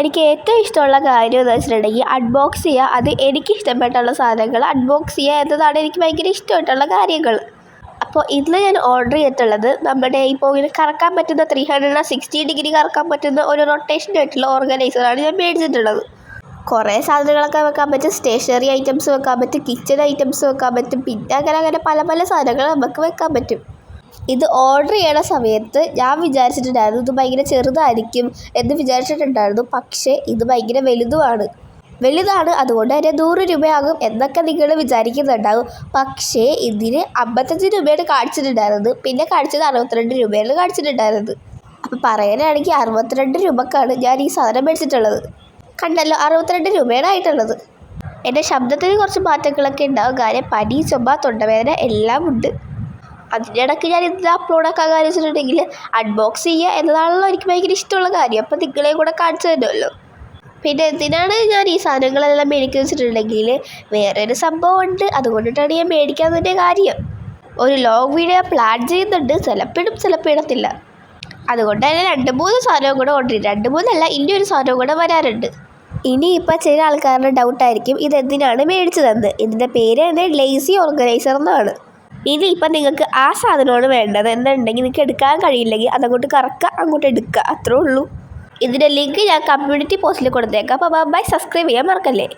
എനിക്ക് ഏറ്റവും ഇഷ്ടമുള്ള കാര്യം എന്ന് വെച്ചിട്ടുണ്ടെങ്കിൽ അൺബോക്സ് ചെയ്യുക. അത് എനിക്ക് ഇഷ്ടപ്പെട്ടുള്ള സാധനങ്ങൾ അൺബോക്സ് ചെയ്യുക എന്നതാണ് എനിക്ക് ഭയങ്കര ഇഷ്ടമായിട്ടുള്ള കാര്യങ്ങൾ. അപ്പോൾ ഇന്ന് ഞാൻ ഓർഡർ ചെയ്തിട്ടുള്ളത് നമ്മുടെ ഇപ്പോൾ ഇങ്ങനെ കറക്കാൻ പറ്റുന്ന ത്രീ ഹൺഡ്രഡ് സിക്സ്റ്റി ഡിഗ്രി കറക്കാൻ പറ്റുന്ന ഒരു റൊട്ടേഷൻ ആയിട്ടുള്ള ഓർഗനൈസറാണ് ഞാൻ മേടിച്ചിട്ടുള്ളത്. കുറേ സാധനങ്ങളൊക്കെ വെക്കാൻ പറ്റും. സ്റ്റേഷനറി ഐറ്റംസ് വെക്കാൻ പറ്റും. കിച്ചൺ ഐറ്റംസ് വെക്കാൻ പറ്റും. പിന്നെ അങ്ങനെ അങ്ങനെ പല പല സാധനങ്ങൾ നമുക്ക് വെക്കാൻ പറ്റും. ഇത് ഓർഡർ ചെയ്യണ സമയത്ത് ഞാൻ വിചാരിച്ചിട്ടുണ്ടായിരുന്നു ഇത് ഭയങ്കര ചെറുതായിരിക്കും എന്ന് വിചാരിച്ചിട്ടുണ്ടായിരുന്നു. പക്ഷേ ഇത് ഭയങ്കര വലുതുമാണ്. വലുതാണ് അതുകൊണ്ട് തന്നെ നൂറ് രൂപയാകും എന്നൊക്കെ നിങ്ങൾ വിചാരിക്കുന്നുണ്ടാകും പക്ഷേ ഇതിന് അമ്പത്തഞ്ച് രൂപയാണ് കാണിച്ചിട്ടുണ്ടായിരുന്നത്. പിന്നെ കാണിച്ചത് അറുപത്തിരണ്ട് രൂപയാണ് കാണിച്ചിട്ടുണ്ടായിരുന്നത്. അപ്പോൾ പറയാനാണെങ്കിൽ അറുപത്തിരണ്ട് രൂപക്കാണ് ഞാൻ ഈ സാധനം മേടിച്ചിട്ടുള്ളത്. കണ്ടല്ലോ അറുപത്തിരണ്ട് രൂപയാണ് ആയിട്ടുള്ളത്. എന്റെ ശബ്ദത്തിന് കുറച്ച് മാറ്റങ്ങളൊക്കെ ഉണ്ടാകും കാര്യം പനി ചുമ തൊണ്ടവേദന എല്ലാം ഉണ്ട്. അതിന്റെ ഇടയ്ക്ക് ഞാൻ ഇത് അപ്ലോഡാക്കാൻ കാര്യം വെച്ചിട്ടുണ്ടെങ്കിൽ അൺബോക്സ് ചെയ്യുക എന്നതാണല്ലോ എനിക്ക് ഭയങ്കര ഇഷ്ടമുള്ള കാര്യം. അപ്പോൾ നിങ്ങളെയും കൂടെ കാണിച്ചു തരുമല്ലോ. പിന്നെ എന്തിനാണ് ഞാൻ ഈ സാധനങ്ങളെല്ലാം മേടിക്കുക വെച്ചിട്ടുണ്ടെങ്കിൽ വേറൊരു സംഭവം ഉണ്ട്. അതുകൊണ്ടിട്ടാണ് ഞാൻ മേടിക്കാത്തതിന്റെ കാര്യം. ഒരു ലോങ് വീഡിയോ പ്ലാൻ ചെയ്യുന്നുണ്ട്. ചിലപ്പോഴും ചിലപ്പോൾ ഇടത്തില്ല. അതുകൊണ്ട് തന്നെ രണ്ട് മൂന്ന് സാധനവും കൂടെ ഓർഡർ ചെയ്യും രണ്ട് മൂന്നല്ല ഇനി ഒരു സാധനവും കൂടെ വരാറുണ്ട്. ഇനി ഇപ്പം ചില ആൾക്കാരുടെ ഡൗട്ടായിരിക്കും ഇതെന്തിനാണ് മേടിച്ചതെന്ന്. ഇതിന്റെ പേര് തന്നെ ലേസി ഓർഗനൈസർ എന്നാണ്. ഇനി ഇപ്പം നിങ്ങൾക്ക് ആ സാധനമാണ് വേണ്ടത്. എന്നുണ്ടെങ്കിൽ നിങ്ങൾക്ക് എടുക്കാൻ കഴിയില്ലെങ്കിൽ അതങ്ങോട്ട് കറക്കുക അങ്ങോട്ട് എടുക്കുക. അത്രേ ഉള്ളൂ. ഇതിന്റെ ലിങ്ക് ഞാൻ കമ്മ്യൂണിറ്റി പോസ്റ്റിൽ കൊടുത്തേക്കാം. അപ്പോൾ ബൈ സബ്സ്ക്രൈബ് ചെയ്യാൻ മറക്കല്ലേ?